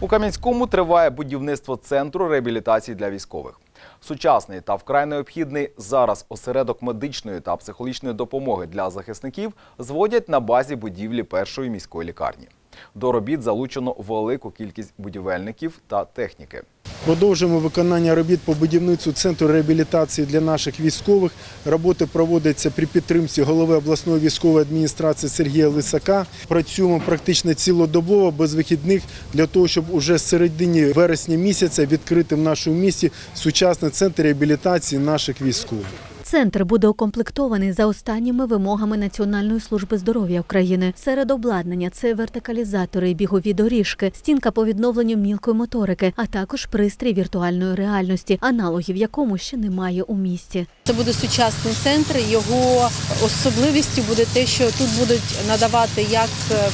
У Кам'янському триває будівництво центру реабілітації для військових. Сучасний та вкрай необхідний зараз осередок медичної та психологічної допомоги для захисників зводять на базі будівлі першої міської лікарні. До робіт залучено велику кількість будівельників та техніки. Продовжуємо виконання робіт по будівництву центру реабілітації для наших військових. Роботи проводяться при підтримці голови обласної військової адміністрації Сергія Лисака. Працюємо практично цілодобово, без вихідних, для того, щоб уже з середині вересня місяця відкрити в нашому місті сучасний центр реабілітації наших військових. Центр буде укомплектований за останніми вимогами Національної служби здоров'я України. Серед обладнання це вертикалізатори бігові доріжки, стінка по відновленню мілкої моторики, а також пристрій віртуальної реальності, аналогів якому ще немає у місті. Це буде сучасний центр. Його особливістю буде те, що тут будуть надавати як е,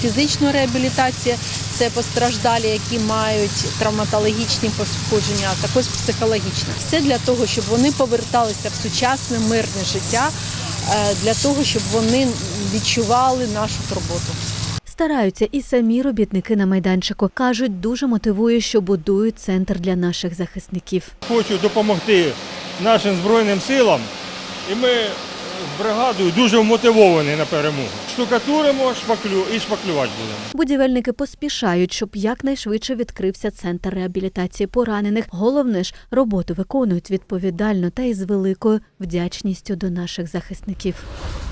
фізичну реабілітацію, це постраждалі, які мають травматологічні пошкодження, а також психологічне. Все для того, щоб вони поверталися в сучасне мирне життя, е, для того, щоб вони відчували нашу турботу. Стараються і самі робітники на майданчику. кажуть, дуже мотивує, що будують центр для наших захисників. Хочу допомогти нашим Збройним силам, і ми з бригадою дуже вмотивований на перемогу. Штукатуримо шпаклю і шпаклювати будемо. Будівельники поспішають, щоб якнайшвидше відкрився центр реабілітації поранених. Головне ж, роботу виконують відповідально та із великою вдячністю до наших захисників.